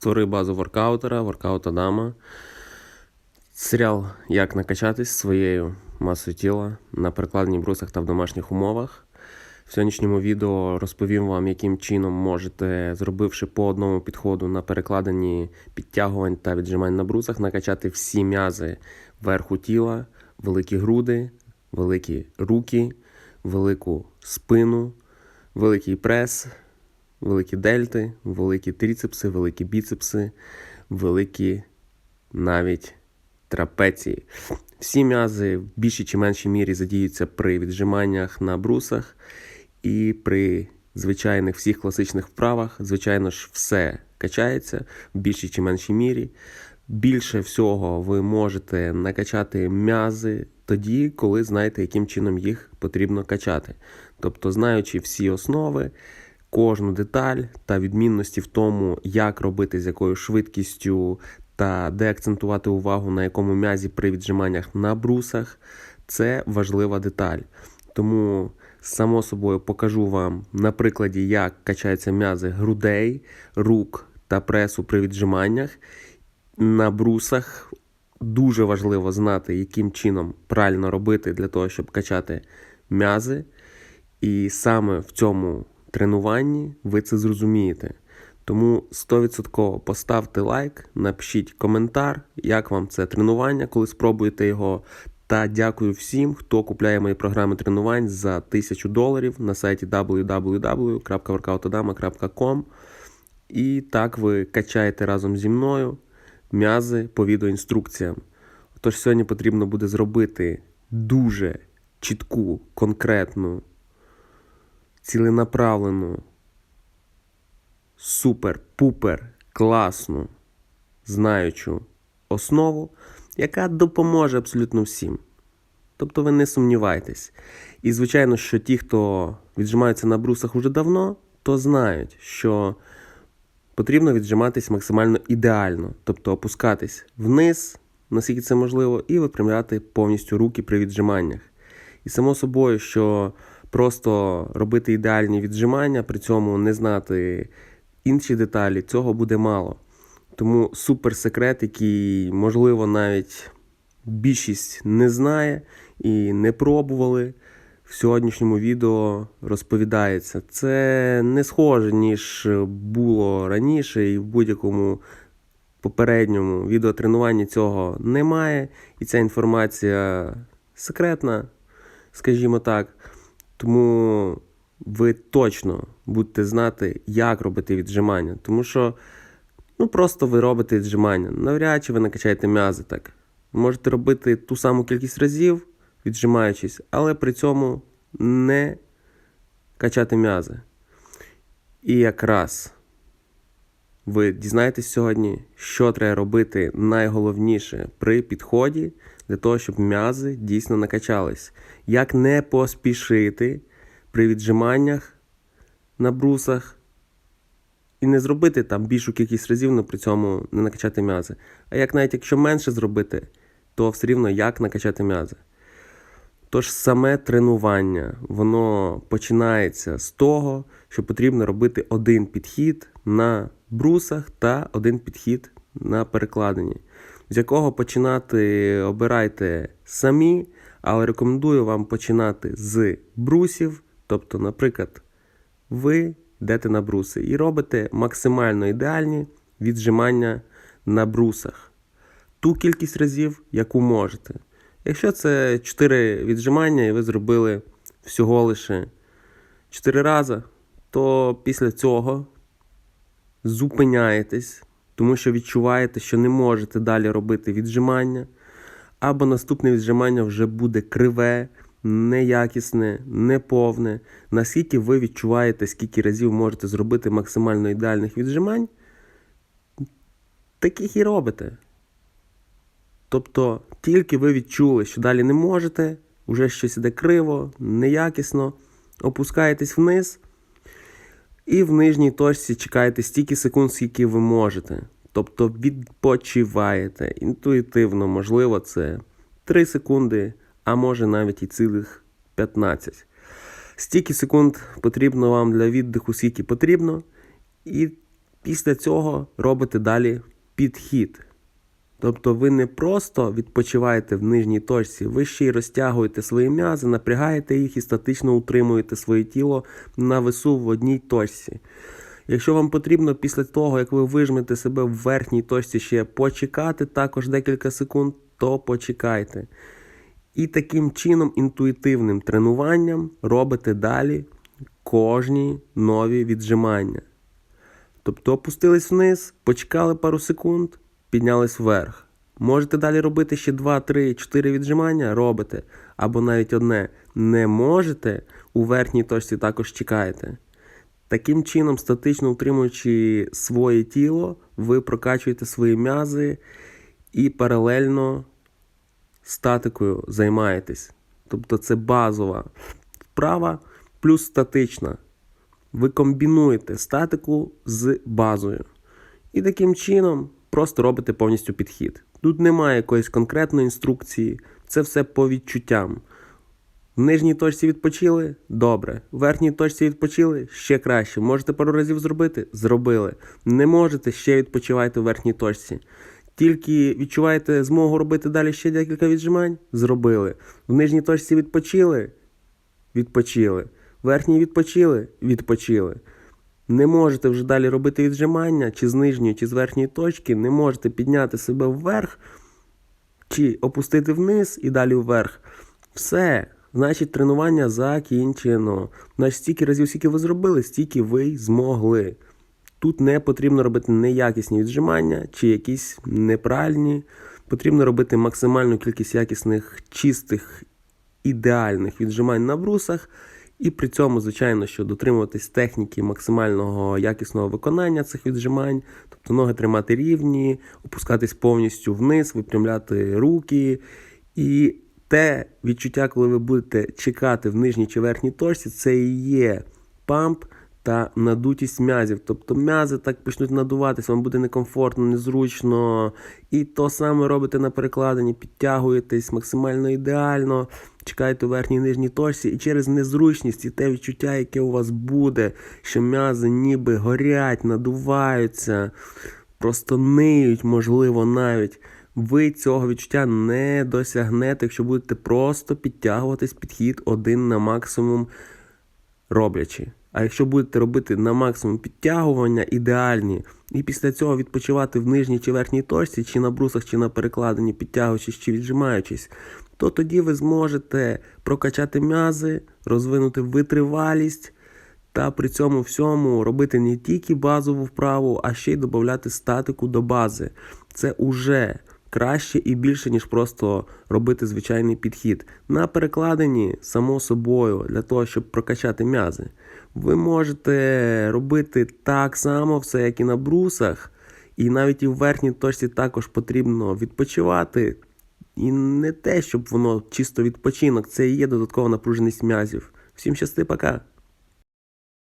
Створи базу воркаутера, воркаут Адама. Серіал Як накачатись своєю масою тіла на перекладенні брусах та в домашніх умовах. В сьогоднішньому відео розповім вам, яким чином можете, зробивши по одному підходу на перекладенні підтягувань та віджимань на брусах, накачати всі м'язи верху тіла, великі груди, великі руки, велику спину, великий прес, великі дельти, великі тріцепси, великі біцепси, великі навіть трапеції. Всі м'язи в більшій чи меншій мірі задіються при віджиманнях на брусах і при звичайних всіх класичних вправах, звичайно ж, все качається в більшій чи меншій мірі. Більше всього ви можете накачати м'язи тоді, коли знаєте, яким чином їх потрібно качати. Тобто, знаючи всі основи, кожну деталь та відмінності в тому, як робити, з якою швидкістю та де акцентувати увагу на якому м'язі при віджиманнях на брусах, це важлива деталь. Тому, само собою, покажу вам на прикладі, як качаються м'язи грудей, рук та пресу при віджиманнях. На брусах дуже важливо знати, яким чином правильно робити для того, щоб качати м'язи. І саме в цьому тренуванні ви це зрозумієте. Тому 100% поставте лайк, напишіть коментар, як вам це тренування, коли спробуєте його. Та дякую всім, хто купляє мої програми тренувань за 1000 доларів на сайті www.workoutadama.com. І так ви качаєте разом зі мною м'язи по відеоінструкціям. Тож сьогодні потрібно буде зробити дуже чітку, конкретну, ціленаправлену, супер-пупер класну, знаючу основу, яка допоможе абсолютно всім. Тобто ви не сумнівайтесь. І, звичайно, що ті, хто віджимаються на брусах уже давно, то знають, що потрібно віджиматись максимально ідеально, тобто опускатись вниз, наскільки це можливо, і випрямляти повністю руки при віджиманнях. І само собою, що просто робити ідеальні віджимання, при цьому не знати інші деталі, цього буде мало. Тому суперсекрет, який, можливо, навіть більшість не знає і не пробували. В сьогоднішньому відео розповідається. Це не схоже, ніж було раніше, і в будь-якому попередньому відеотренуванні цього немає. І ця інформація секретна, скажімо так. Тому ви точно будете знати, як робити віджимання. Тому що ну, просто ви робите віджимання. Навряд чи ви накачаєте м'язи так. Можете робити ту саму кількість разів, віджимаючись, але при цьому не качати м'язи. І якраз ви дізнаєтесь сьогодні, що треба робити найголовніше при підході для того, щоб м'язи дійсно накачались. Як не поспішити при віджиманнях на брусах і не зробити там більшу кількість разів, але при цьому не накачати м'язи. А як навіть якщо менше зробити, то все рівно як накачати м'язи. Тож саме тренування, воно починається з того, що потрібно робити один підхід на брусах та один підхід на перекладенні. З якого починати обирайте самі, але рекомендую вам починати з брусів. Тобто, наприклад, ви йдете на бруси і робите максимально ідеальні віджимання на брусах. Ту кількість разів, яку можете. Якщо це 4 віджимання, і ви зробили всього лише 4 рази, то після цього зупиняєтесь, тому що відчуваєте, що не можете далі робити віджимання, або наступне віджимання вже буде криве, неякісне, неповне. Наскільки ви відчуваєте, скільки разів можете зробити максимально ідеальних віджимань, таких і робите. Тобто, тільки ви відчули, що далі не можете, вже щось іде криво, неякісно, опускаєтесь вниз, і в нижній точці чекаєте стільки секунд, скільки ви можете. Тобто відпочиваєте. Інтуїтивно, можливо, це 3 секунди, а може навіть і цілих 15. Стільки секунд потрібно вам для віддиху, скільки потрібно. І Після цього робите далі підхід. Тобто ви не просто відпочиваєте в нижній точці, ви ще й розтягуєте свої м'язи, напрягаєте їх і статично утримуєте своє тіло на весу в одній точці. Якщо вам потрібно після того, як ви вижмете себе в верхній точці ще почекати також декілька секунд, то почекайте. І таким чином, інтуїтивним тренуванням робите далі кожні нові віджимання. Тобто опустились вниз, почекали пару секунд, піднялись вверх. Можете далі робити ще 2, 3, 4 віджимання, робите. Або навіть одне. Не можете, у верхній точці також чекаєте. Таким чином, статично утримуючи своє тіло, ви прокачуєте свої м'язи і паралельно статикою займаєтесь. Тобто це базова вправа плюс статична. Ви комбінуєте статику з базою. І таким чином просто робите повністю підхід. Тут немає якоїсь конкретної інструкції, це все по відчуттям. В нижній точці відпочили? Добре. В верхній точці відпочили? Ще краще. Можете пару разів зробити? Зробили. Не можете, ще відпочивайте в верхній точці. Тільки відчуваєте змогу робити далі ще декілька віджимань? Зробили. В нижній точці відпочили? Відпочили. В верхній відпочили? Відпочили. Не можете вже далі робити віджимання, чи з нижньої, чи з верхньої точки, не можете підняти себе вверх, чи опустити вниз і далі вверх. Все. Значить, тренування закінчено. Значить, стільки разів, скільки ви зробили, стільки ви змогли. Тут не потрібно робити неякісні віджимання чи якісь неправильні. Потрібно робити максимальну кількість якісних, чистих, ідеальних віджимань на брусах. І при цьому, звичайно, що дотримуватись техніки максимального якісного виконання цих віджимань, тобто ноги тримати рівні, опускатись повністю вниз, випрямляти руки. І те відчуття, коли ви будете чекати в нижній чи верхній точці, це і є памп та надутість м'язів. Тобто м'язи так почнуть надуватися, вам буде некомфортно, незручно. І то саме робите на перекладині, підтягуєтесь максимально ідеально, чекаєте у верхній нижній точці, і через незручність і те відчуття, яке у вас буде, що м'язи ніби горять, надуваються, просто ниють, можливо, навіть. Ви цього відчуття не досягнете, якщо будете просто підтягуватись підхід один на максимум роблячи. А якщо будете робити на максимум підтягування ідеальні, і після цього відпочивати в нижній чи верхній точці, чи на брусах, чи на перекладині, підтягуючись чи віджимаючись, то тоді ви зможете прокачати м'язи, розвинути витривалість та при цьому всьому робити не тільки базову вправу, а ще й додати статику до бази. Це уже краще і більше, ніж просто робити звичайний підхід. На перекладині, само собою, для того, щоб прокачати м'язи. Ви можете робити так само все, як і на брусах, і навіть і в верхній точці також потрібно відпочивати. І не те, щоб воно чисто відпочинок, це і є додаткова напруженість м'язів. Всім щасти, пока!